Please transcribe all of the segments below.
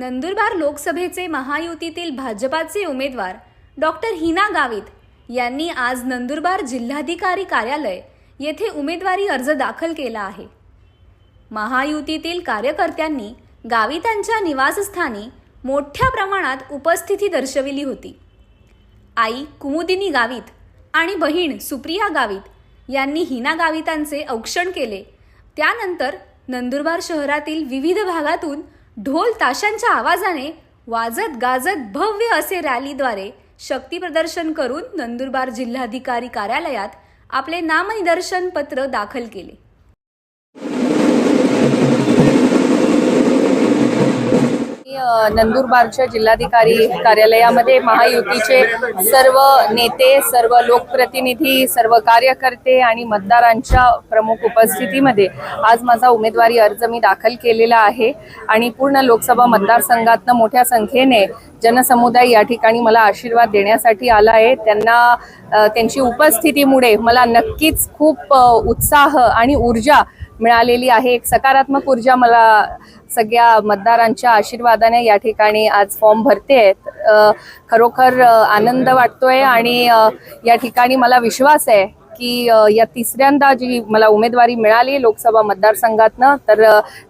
नंदुरबार लोकसभेचे महायुतीतील भाजपाचे उमेदवार डॉक्टर हिना गावित यांनी आज नंदुरबार जिल्हाधिकारी कार्यालय येथे उमेदवारी अर्ज दाखल केला आहे. महायुतीतील कार्यकर्त्यांनी गावितांच्या निवासस्थानी मोठ्या प्रमाणात उपस्थिती दर्शविली होती. आई कुमुदिनी गावित आणि बहीण सुप्रिया गावित यांनी हिना गावितांचे औक्षण केले. त्यानंतर नंदुरबार शहरातील विविध भागातून ढोल ताशांच्या आवाजाने वाजत गाजत भव्य असे रॅलीद्वारे शक्तीप्रदर्शन करून नंदुरबार जिल्हाधिकारी कार्यालयात आपले नामनिदर्शन पत्र दाखल केले मी, अ, नंदुरबारच्या जिल्हाधिकारी कार्यालयामध्ये महायुतीचे सर्व नेते सर्व लोकप्रतिनिधी सर्व कार्यकर्ते आणि मतदारांच्या प्रमुख उपस्थितीमध्ये आज माझा उमेदवारी अर्ज मी दाखल केलेला आहे. आणि पूर्ण लोकसभा मतदारसंघातनं मोठ्या संख्येने जनसमुदाय या ठिकाणी मला आशीर्वाद देण्यासाठी आला आहे. त्यांना त्यांची उपस्थितीमुळे मला नक्कीच खूप उत्साह आणि ऊर्जा मिळालेली आहे. एक सकारात्मक ऊर्जा मला सगळ्या मतदारांच्या आशीर्वादाने या ठिकाणी आज फॉर्म भरते आहेत. खरोखर आनंद वाटतोय आणि या ठिकाणी मला विश्वास आहे की या तिसऱ्यांदा जी मला उमेदवारी मिळाली लोकसभा मतदारसंघातनं तर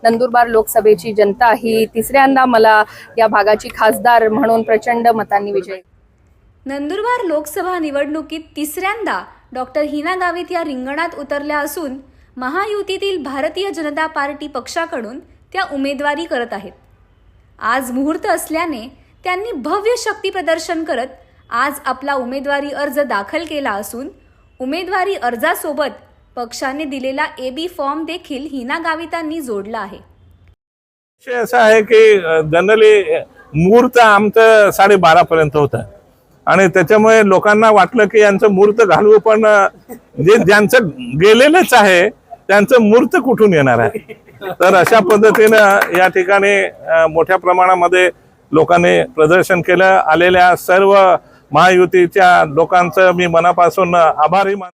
नंदुरबार लोकसभेची जनता ही तिसऱ्यांदा मला या भागाची खासदार म्हणून प्रचंड मतांनी विजयी नंदुरबार लोकसभा निवडणुकीत तिसऱ्यांदा डॉक्टर हिना गावित या रिंगणात उतरल्या असून महायुतीतील भारतीय जनता पार्टी पक्षाकडून त्या उमेदवारी करत आहेत. आज मुहूर्त असल्याने त्यांनी भव्य शक्ती प्रदर्शन करत आज आपला उमेदवारी अर्ज दाखल केला असून उमेदवारी अर्जासोबत पक्षाने दिलेला ए बी फॉर्म देखील हिना गावितांनी जोडला आहे. असं आहे की जनरली मुहूर्त आमचं साडेबारा पर्यंत होत. आणि त्याच्यामुळे लोकांना वाटलं की यांचं मुहूर्त घालवू पण जे ज्यांचं गेलेलंच आहे त्यांचं मुहूर्त कुठून येणार आहे? तर अशा पद्धतीनं या ठिकाणी मोठ्या प्रमाणामध्ये लोकांनी प्रदर्शन केलं. आलेल्या सर्व महायुतीच्या लोकांचं मी मनापासून आभारी मान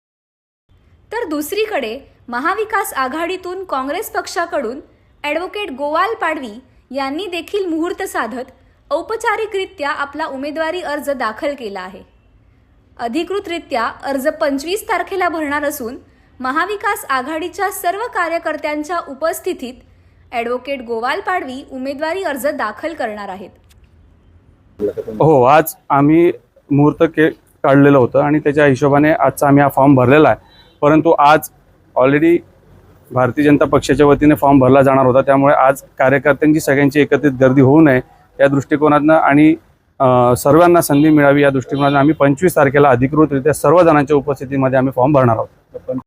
तर दुसरीकडे महाविकास आघाडीतून काँग्रेस पक्षाकडून ॲडव्होकेट गोवाल पाडवी यांनी देखील मुहूर्त साधत औपचारिकरित्या आपला उमेदवारी अर्ज दाखल केला आहे. अधिकृतरित्या अर्ज पंचवीस तारखेला भरणार असून महाविकास आघाडीच्या सर्व कार्यकर्त्यांच्या उपस्थितीत ॲडव्होकेट गोवाल पाडवी उमेदवारी अर्ज दाखल करणार आहेत. हो आज आम्ही मुहूर्त के काढलेलं होतं आणि त्याच्या हिशोबाने आजचा आम्ही हा फॉर्म भरलेला आहे. परंतु आज ऑलरेडी भारतीय जनता पक्षाच्या वतीने फॉर्म भरला जाणार होता. त्यामुळे आज कार्यकर्त्यांची सगळ्यांची एकत्रित गर्दी होऊ नये या दृष्टिकोनातनं आणि सर्वांना संधी मिळावी या दृष्टिकोनातून आम्ही पंचवीस तारखेला अधिकृतरित्या सर्व जणांच्या उपस्थितीमध्ये आम्ही फॉर्म भरणार आहोत.